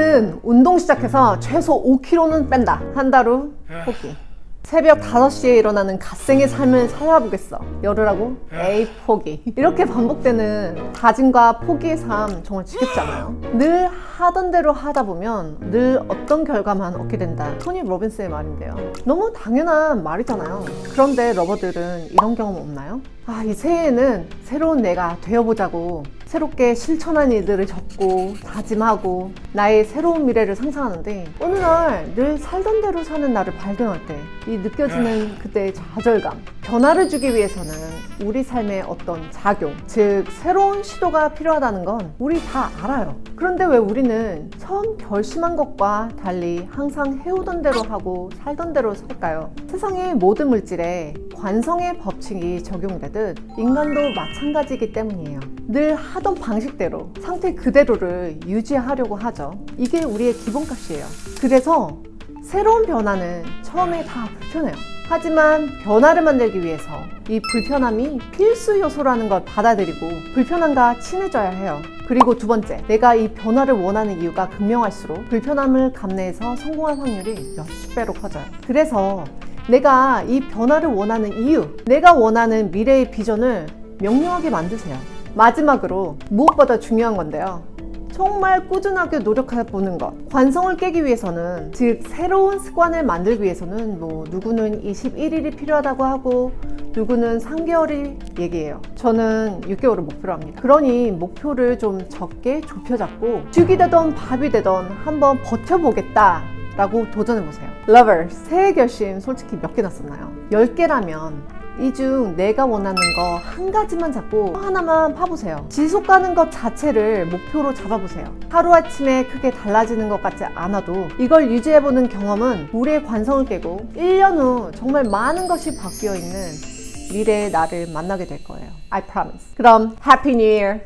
새해에는 운동 시작해서 최소 5kg는 뺀다. 한 달 후 포기. 새벽 5시에 일어나는 갓생의 삶을 살아보겠어. 열으라고? 에이, 포기. 이렇게 반복되는 다짐과 포기의 삶 정말 지겹지 않아요? 늘 하던 대로 하다 보면 늘 어떤 결과만 얻게 된다. 토니 로빈스의 말인데요. 너무 당연한 말이잖아요. 그런데 러버들은 이런 경험 없나요? 아, 이 새해에는 새로운 내가 되어보자고 새롭게 실천한 일들을 적고 다짐하고 나의 새로운 미래를 상상하는데 어느 날 늘 살던 대로 사는 나를 발견할 때 이 느껴지는 그때의 좌절감 변화를 주기 위해서는 우리 삶에 어떤 작용 즉 새로운 시도가 필요하다는 건 우리 다 알아요 그런데 왜 우리는 처음 결심한 것과 달리 항상 해오던 대로 하고 살던 대로 살까요? 세상의 모든 물질에 관성의 법칙이 적용되듯 인간도 마찬가지이기 때문이에요. 늘 하던 방식대로 상태 그대로를 유지하려고 하죠. 이게 우리의 기본값이에요. 그래서 새로운 변화는 처음에 다 불편해요. 하지만 변화를 만들기 위해서 이 불편함이 필수 요소라는 걸 받아들이고 불편함과 친해져야 해요. 그리고 두 번째, 내가 이 변화를 원하는 이유가 극명할수록 불편함을 감내해서 성공할 확률이 몇십 배로 커져요. 그래서 내가 이 변화를 원하는 이유, 내가 원하는 미래의 비전을 명료하게 만드세요. 마지막으로 무엇보다 중요한 건데요. 정말 꾸준하게 노력해 보는 것. 관성을 깨기 위해서는, 즉, 새로운 습관을 만들기 위해서는, 뭐, 누구는 21일이 필요하다고 하고, 누구는 3개월이 얘기해요. 저는 6개월을 목표로 합니다. 그러니 목표를 좀 적게 좁혀 잡고, 죽이 되던 밥이 되던 한번 버텨보겠다. 라고 도전해보세요. Lovers, 새해 결심 솔직히 몇 개 났었나요? 10개라면 이 중 내가 원하는 거 한 가지만 잡고 하나만 파보세요. 지속 가는 것 자체를 목표로 잡아보세요. 하루아침에 크게 달라지는 것 같지 않아도 이걸 유지해보는 경험은 우리의 관성을 깨고 1년 후 정말 많은 것이 바뀌어 있는 미래의 나를 만나게 될 거예요. I promise. 그럼 Happy New Year!